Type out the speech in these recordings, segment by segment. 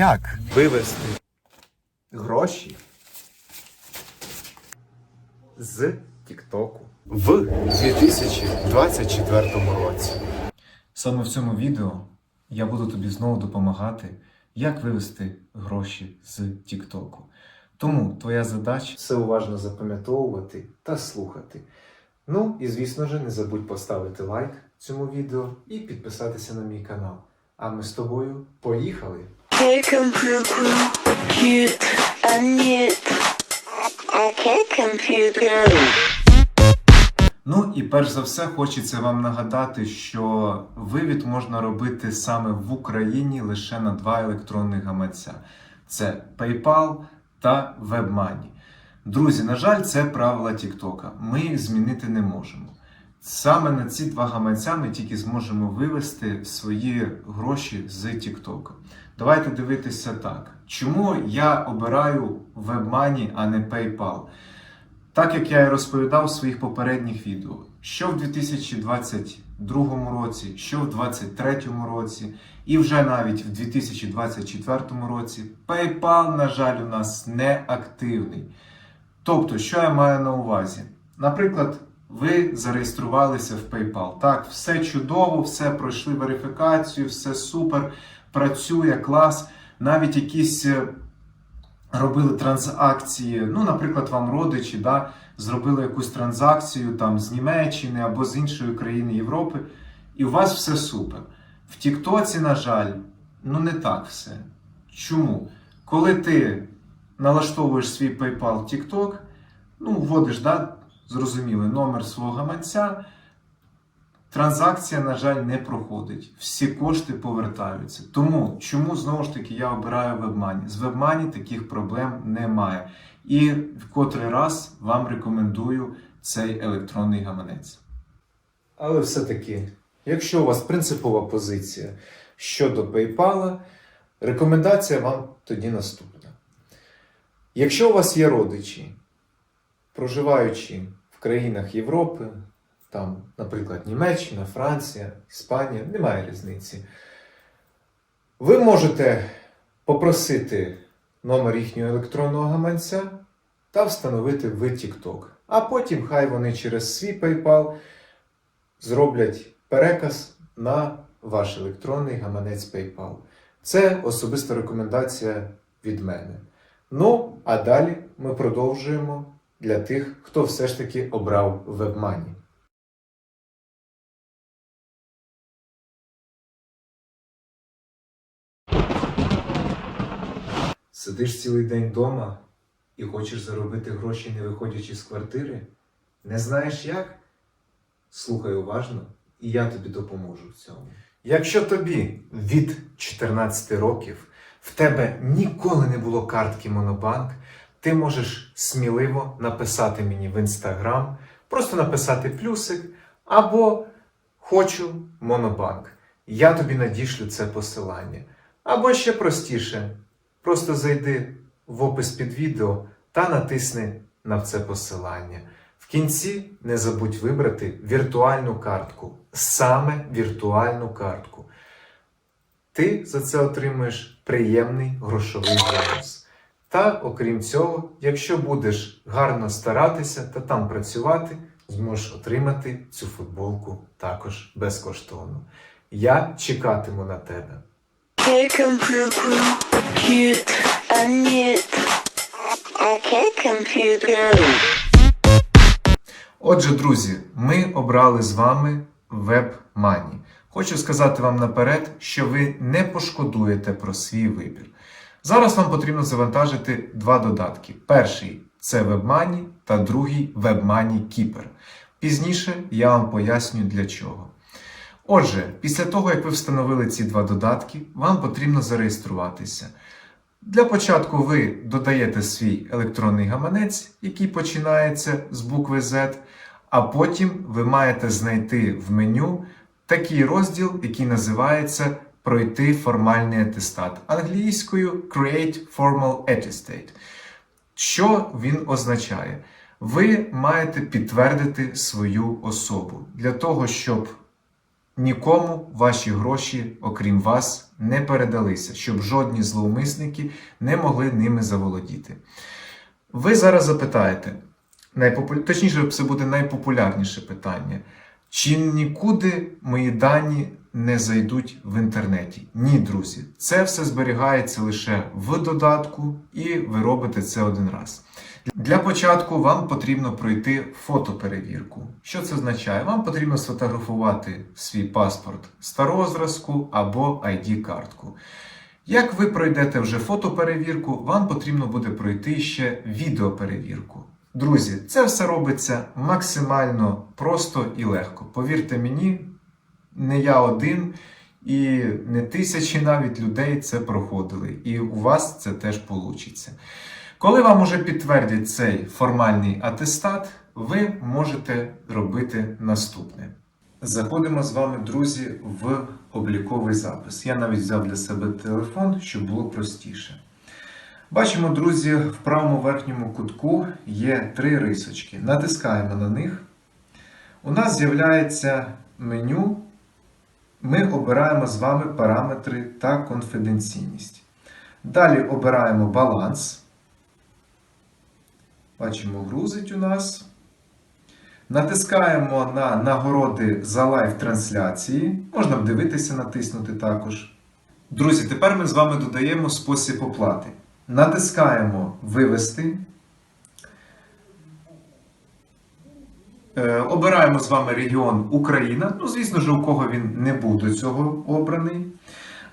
Як вивести гроші з Тіктоку в 2024 році? Саме в цьому відео я буду тобі знову допомагати, як вивести гроші з Тіктоку. Тому твоя задача Все уважно запам'ятовувати та слухати. Ну і звісно ж, не забудь поставити лайк цьому відео і підписатися на мій канал. А ми з тобою поїхали! Hey computer, cute and neat. Okay computer. Ну і перш за все хочеться вам нагадати, що вивід можна робити саме в Україні лише на два електронних гаманця: це PayPal та WebMoney. Друзі, на жаль, це правила TikTok. Ми їх змінити не можемо. Саме на ці два гаманця ми тільки зможемо вивести свої гроші з TikTok. Давайте дивитися так. Чому я обираю WebMoney, а не PayPal? Так як я і розповідав в своїх попередніх відео, що в 2022 році, що в 2023 році, і вже навіть в 2024 році PayPal, на жаль, у нас не активний. Тобто, що я маю на увазі? Наприклад, ви зареєструвалися в PayPal. Так, все чудово, все пройшли верифікацію, все супер, працює клас. Навіть якісь е, робили транзакції. Ну, наприклад, вам родичі да, зробили якусь транзакцію там з Німеччини або з іншої країни Європи, і у вас все супер. В Тіктоці, на жаль, ну не так все. Чому? Коли ти налаштовуєш свій PayPal TikTok, ну, вводиш, да, зрозуміло, номер свого гаманця, транзакція, на жаль, не проходить. Всі кошти повертаються. Тому чому знову ж таки я обираю WebMoney? З WebMoney таких проблем немає. І в котрий раз вам рекомендую цей електронний гаманець. Але все-таки, якщо у вас принципова позиція щодо PayPal, рекомендація вам тоді наступна. Якщо у вас є родичі, проживаючи в країнах Європи, там, наприклад, Німеччина, Франція, Іспанія, немає різниці, ви можете попросити номер їхнього електронного гаманця та встановити в TikTok. А потім хай вони через свій PayPal зроблять переказ на ваш електронний гаманець PayPal. Це особиста рекомендація від мене. Ну, а далі ми продовжуємо для тих, хто все ж таки обрав WebMoney. Сидиш цілий день вдома і хочеш заробити гроші, не виходячи з квартири? Не знаєш як? Слухай уважно, і я тобі допоможу в цьому. Якщо тобі від 14 років в тебе ніколи не було картки Монобанк, ти можеш сміливо написати мені в інстаграм, просто написати плюсик або хочу Монобанк. Я тобі надішлю це посилання. Або ще простіше, просто зайди в опис під відео та натисни на це посилання. В кінці не забудь вибрати віртуальну картку, саме віртуальну картку. Ти за це отримуєш приємний грошовий бонус. Та, окрім цього, якщо будеш гарно старатися та там працювати, зможеш отримати цю футболку також безкоштовно. Я чекатиму на тебе. Отже, друзі, ми обрали з вами WebMoney. Хочу сказати вам наперед, що ви не пошкодуєте про свій вибір. Зараз вам потрібно завантажити два додатки. Перший це WebMoney та другий WebMoney Keeper. Пізніше я вам поясню для чого. Отже, після того, як ви встановили ці два додатки, вам потрібно зареєструватися. Для початку ви додаєте свій електронний гаманець, який починається з букви Z, а потім ви маєте знайти в меню такий розділ, який називається Пройти формальний атестат англійською Create Formal Attestate. Що він означає? Ви маєте підтвердити свою особу для того, щоб нікому ваші гроші, окрім вас, не передалися, щоб жодні зловмисники не могли ними заволодіти. Ви зараз запитаєте, найпопу... точніше, це буде найпопулярніше питання. Чи нікуди мої дані не зайдуть в інтернеті? Ні, друзі, це все зберігається лише в додатку, і ви робите це один раз. Для початку вам потрібно пройти фотоперевірку. Що це означає? Вам потрібно сфотографувати свій паспорт старого зразку або ID-картку. Як ви пройдете вже фотоперевірку, вам потрібно буде пройти ще відеоперевірку. Друзі, це все робиться максимально просто і легко. Повірте мені, не я один і не тисячі навіть людей це проходили. І у вас це теж вийде. Коли вам уже підтвердять цей формальний атестат, ви можете робити наступне. Заходимо з вами, друзі, в обліковий запис. Я навіть взяв для себе телефон, щоб було простіше. Бачимо, друзі, в правому верхньому кутку є три рисочки. Натискаємо на них. У нас з'являється меню. Ми обираємо з вами параметри та конфіденційність. Далі обираємо баланс. Бачимо, грузить у нас. Натискаємо на нагороди за лайв-трансляції. Можна дивитися, натиснути також. Друзі, тепер ми з вами додаємо спосіб оплати. Натискаємо Вивести. Обираємо з вами регіон Україна. Ну, звісно ж, у кого він не був до цього обраний.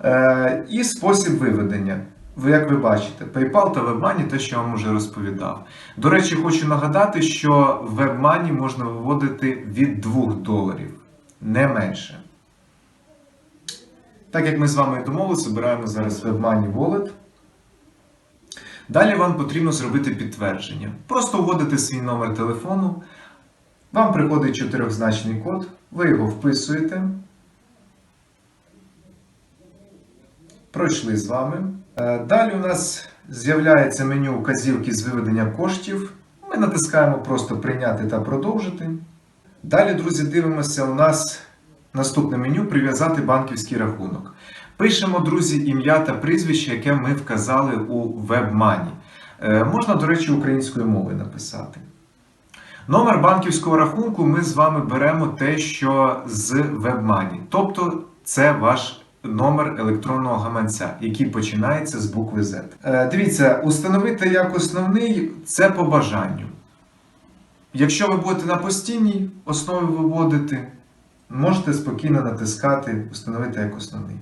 Е, І спосіб виведення. Ви, як ви бачите, PayPal та WebMoney, те, що я вам вже розповідав. До речі, хочу нагадати, що в WebMoney можна виводити від 2 доларів, не менше. Так як ми з вами домовилися, обираємо зараз WebMoney Wallet. Далі вам потрібно зробити підтвердження. Просто вводите свій номер телефону. Вам приходить чотирьохзначний код, ви його вписуєте. Пройшли з вами. Е, Далі у нас з'являється меню вказівки з виведення коштів. Ми натискаємо просто прийняти та продовжити. Далі, друзі, дивимося, у нас наступне меню прив'язати банківський рахунок. Пишемо, друзі, ім'я та прізвище, яке ми вказали у WebMoney. Е, Можна, до речі, українською мовою написати. Номер банківського рахунку ми з вами беремо те, що з WebMoney. Тобто це ваш номер електронного гаманця, який починається з букви Z. Е, Дивіться, установити як основний це по бажанню. Якщо ви будете на постійній основі виводити, можете спокійно натискати Установити як основний.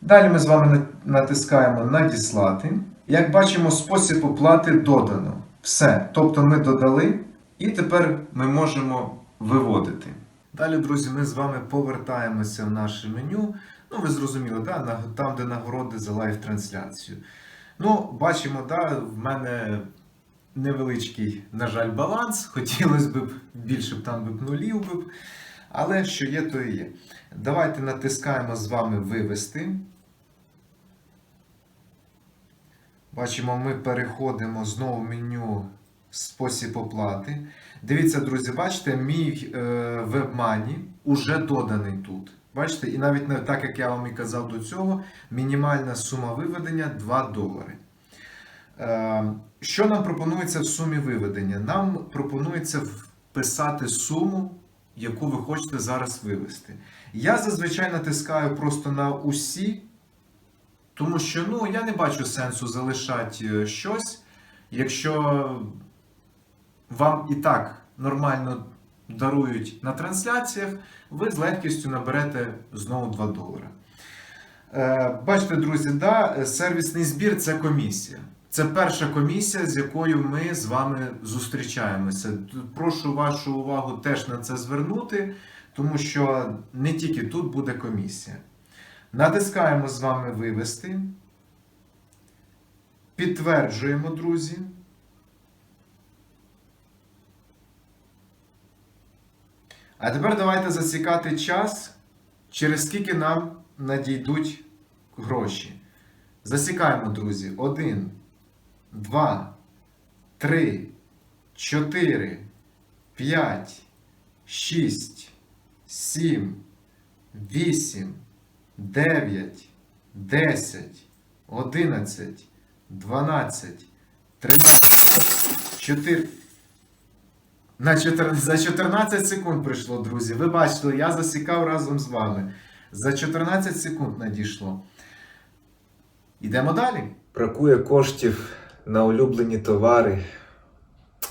Далі ми з вами натискаємо Надіслати. Як бачимо, спосіб оплати додано. Все. Тобто ми додали, і тепер ми можемо виводити. Далі, друзі, ми з вами повертаємося в наше меню. Ну, ви зрозуміли, да? там, де нагороди за лайв-трансляцію. Ну, бачимо, да, в мене невеличкий, на жаль, баланс. Хотілося б більше б там б нулів би. Але що є, то і є. Давайте натискаємо з вами вивести. Бачимо, ми переходимо знову в меню спосіб оплати. Дивіться, друзі, бачите, мій е, WebMoney уже доданий тут. Бачите, і навіть не так, як я вам і казав до цього, мінімальна сума виведення 2 долари. Е, що нам пропонується в сумі виведення? Нам пропонується вписати суму, яку ви хочете зараз вивести. Я зазвичай натискаю просто на усі. Тому що ну, я не бачу сенсу залишати е, щось, якщо вам і так нормально дарують на трансляціях, ви з легкістю наберете знову 2 долари. Е, бачите, друзі, да, сервісний збір це комісія. Це перша комісія, з якою ми з вами зустрічаємося. Прошу вашу увагу теж на це звернути, тому що не тільки тут буде комісія. Натискаємо з вами вивести. Підтверджуємо, друзі. А тепер давайте засікати час, через скільки нам надійдуть гроші. Засікаємо, друзі. Один, два, три, чотири, п'ять, шість, сім, 8, 9, 10, 11, 12, 13, 4. На 14, за 14 секунд прийшло, друзі. Ви бачили, я засікав разом з вами. За 14 секунд надійшло. Йдемо далі. Бракує коштів на улюблені товари,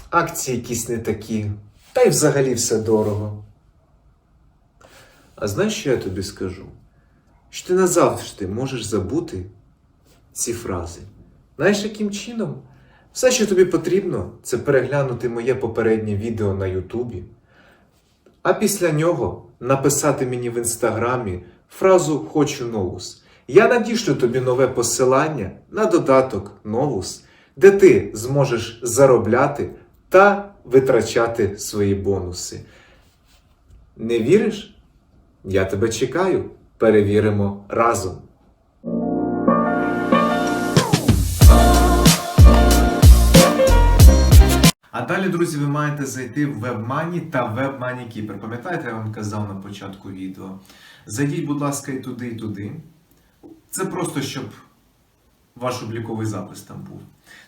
акції якісь не такі, та й взагалі все дорого. А знаєш, що я тобі скажу? Що ти назавжди можеш забути ці фрази. Знаєш, яким чином? Все, що тобі потрібно, це переглянути моє попереднє відео на Ютубі, а після нього написати мені в інстаграмі фразу Хочу новус. Я надішлю тобі нове посилання на додаток Новус, де ти зможеш заробляти та витрачати свої бонуси. Не віриш? Я тебе чекаю. Перевіримо разом. А далі, друзі, ви маєте зайти в WebMoney та WebMoney Keeper. Пам'ятаєте, я вам казав на початку відео. Зайдіть, будь ласка, і туди, і туди. Це просто щоб ваш обліковий запис там був.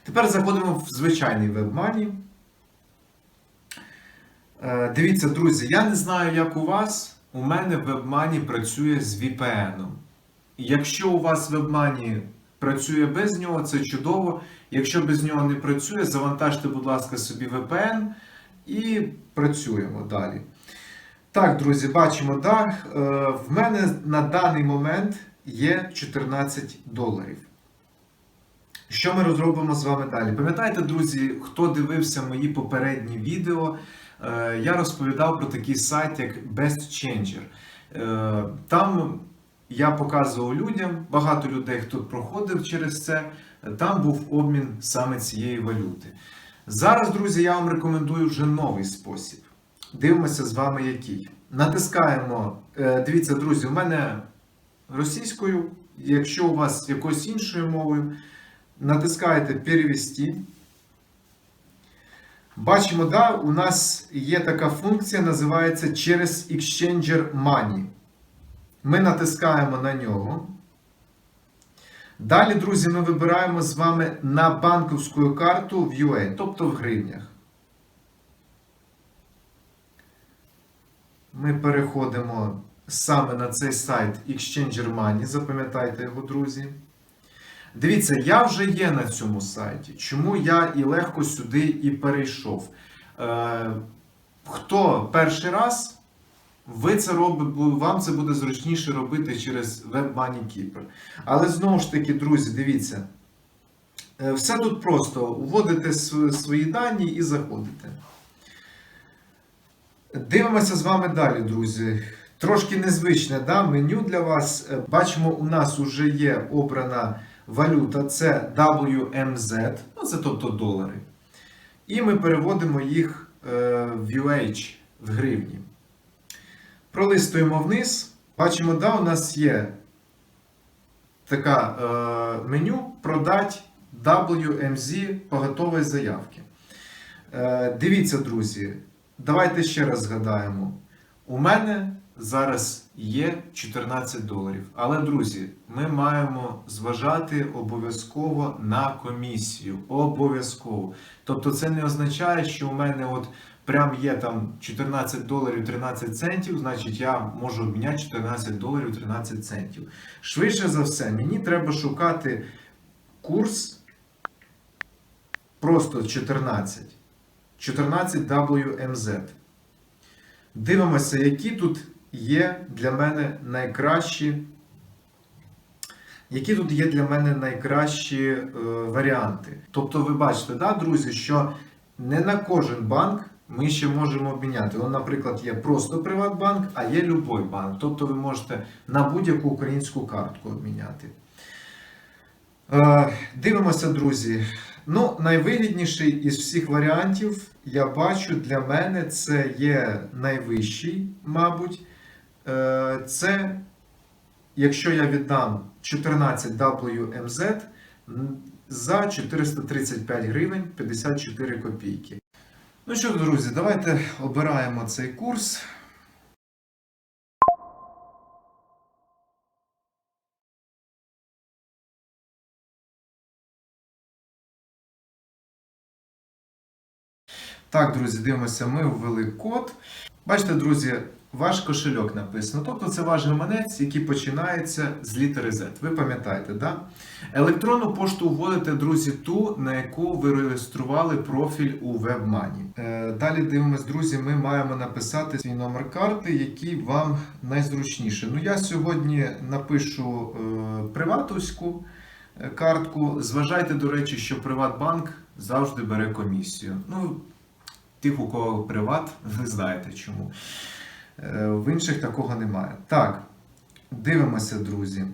Тепер заходимо в звичайний WebMoney. Е, Дивіться, друзі, я не знаю, як у вас. У мене WebMoney працює з VPN. Якщо у вас WebMoney працює без нього, це чудово. Якщо без нього не працює, завантажте, будь ласка, собі VPN і працюємо далі. Так, друзі, бачимо, да, е, в мене на даний момент є 14 доларів. Що ми розробимо з вами далі? Пам'ятаєте, друзі, хто дивився мої попередні відео, я розповідав про такий сайт, як Best Changer. Е, Там я показував людям, багато людей, хто проходив через це, там був обмін саме цієї валюти. Зараз, друзі, я вам рекомендую вже новий спосіб. Дивимося з вами який. Натискаємо. е, Дивіться, друзі, у мене російською, якщо у вас якоюсь іншою мовою, натискаєте перевести. Бачимо, да, у нас є така функція, називається через Exchanger Money. Ми натискаємо на нього. Далі, друзі, ми вибираємо з вами на банківську карту в UA, тобто в гривнях. Ми переходимо саме на цей сайт Exchanger Money. Запам'ятайте його, друзі. Дивіться, я вже є на цьому сайті. Чому я і легко сюди і перейшов? Е, хто перший раз, ви це робите, вам це буде зручніше робити через WebMoney Keeper. Але знову ж таки, друзі, дивіться. е, Все тут просто. Вводите свої дані і заходите. Дивимося з вами далі, друзі. Трошки незвичне да, меню для вас. Е, Бачимо, у нас вже є обрана валюта, це WMZ, ну це тобто долари. І ми переводимо їх е, в UH, в гривні. Пролистуємо вниз. Бачимо, да, у нас є така е, меню продать WMZ по готовій заявки. Е, дивіться, друзі, давайте ще раз згадаємо. У мене зараз є 14 доларів. Але, друзі, ми маємо зважати обов'язково на комісію. Обов'язково. Тобто, це не означає, що у мене от прям є там 14 доларів 13 центів, значить я можу обміняти 14 доларів 13 центів. Швидше за все, мені треба шукати курс просто 14. 14 WMZ. Дивимося, які тут є для мене найкращі. Які тут є для мене найкращі е, варіанти? Тобто, ви бачите, да, друзі, що не на кожен банк ми ще можемо обміняти. Он, наприклад, є просто Приватбанк, а є любой банк. Тобто ви можете на будь-яку українську картку обміняти. Е, дивимося, друзі. Ну, найвигідніший із всіх варіантів, я бачу, для мене це є найвищий, мабуть. Е, це, якщо я віддам 14 WMZ ем за 435 гривень 54 копійки. Ну що, друзі, давайте обираємо цей курс. Так, друзі, дивимося, ми ввели код. Бачите, друзі, ваш кошельок написано. Тобто це ваш гаманець, який починається з літери Z. Ви пам'ятаєте, да? Електронну пошту вводите, друзі, ту, на яку ви реєстрували профіль у WebMoney. Е, далі дивимось, друзі, ми маємо написати свій номер карти, який вам найзручніше. Ну, я сьогодні напишу е, приватовську е, картку. Зважайте, до речі, що Приватбанк завжди бере комісію. Ну, тих, у кого приват, ви знаєте чому. Е, В інших такого немає. Так, дивимося, друзі.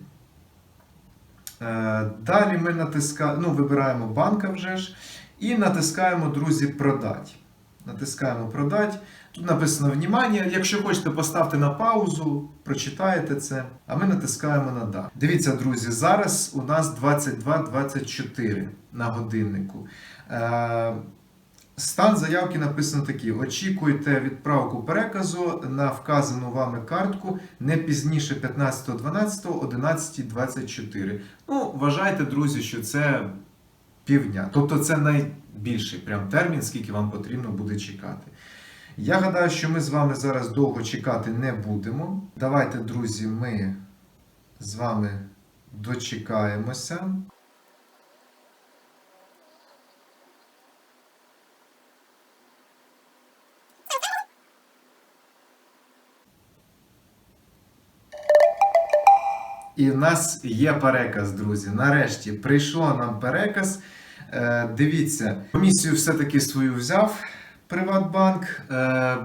Е, Далі ми натискаємо, ну, вибираємо банка вже ж, і натискаємо, друзі, продать. Натискаємо продать. Тут написано внимання. Якщо хочете, поставте на паузу, прочитаєте це, а ми натискаємо на да. Дивіться, друзі, зараз у нас 22.24 на годиннику. Стан заявки написано такий: очікуйте відправку переказу на вказану вами картку не пізніше 15.12.11.24. Ну, вважайте, друзі, що це півдня. Тобто це найбільший прям термін, скільки вам потрібно буде чекати. Я гадаю, що ми з вами зараз довго чекати не будемо. Давайте, друзі, ми з вами дочекаємося. І в нас є переказ, друзі. Нарешті прийшло нам переказ. Е, дивіться, комісію все-таки свою взяв Приватбанк. Е,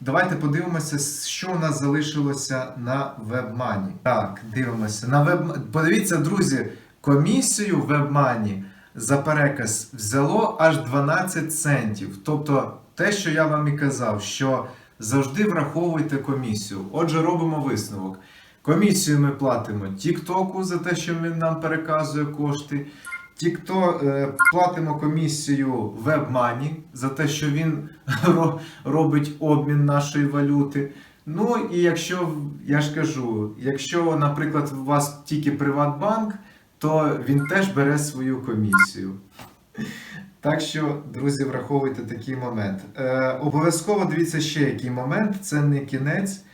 давайте подивимося, що у нас залишилося на WebMoney. Так, дивимося. На Web... Подивіться, друзі, комісію в WebMoney за переказ взяло аж 12 центів. Тобто, те, що я вам і казав, що завжди враховуйте комісію. Отже, робимо висновок. Комісію ми платимо Тіктоку за те, що він нам переказує кошти. Тікто е, платимо комісію WebMoney за те, що він робить обмін нашої валюти. Ну і якщо я ж кажу, якщо, наприклад, у вас тільки Приватбанк, то він теж бере свою комісію. Так що, друзі, враховуйте такий момент. Е, обов'язково дивіться ще який момент, це не кінець.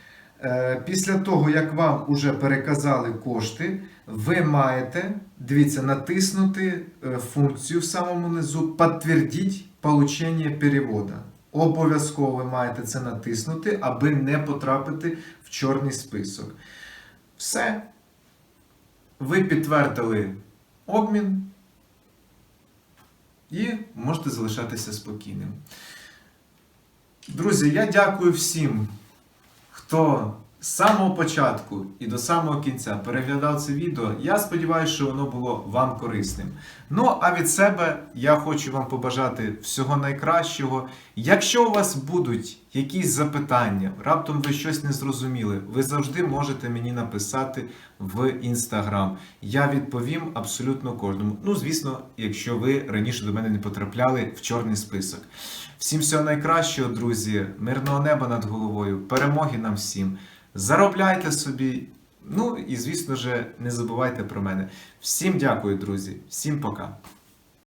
Е, Після того, як вам уже переказали кошти, ви маєте, дивіться, натиснути е, функцію в самому низу «Подтвердіть получення перевода. Обов'язково ви маєте це натиснути, аби не потрапити в чорний список. Все. Ви підтвердили обмін і можете залишатися спокійним. Друзі, я дякую всім хто з самого початку і до самого кінця переглядав це відео, я сподіваюся, що воно було вам корисним. Ну, а від себе я хочу вам побажати всього найкращого. Якщо у вас будуть якісь запитання, раптом ви щось не зрозуміли, ви завжди можете мені написати в інстаграм. Я відповім абсолютно кожному. Ну, звісно, якщо ви раніше до мене не потрапляли в чорний список. Всім всього найкращого, друзі, мирного неба над головою, перемоги нам всім. Заробляйте собі. Ну і звісно ж, не забувайте про мене. Всім дякую, друзі, всім пока.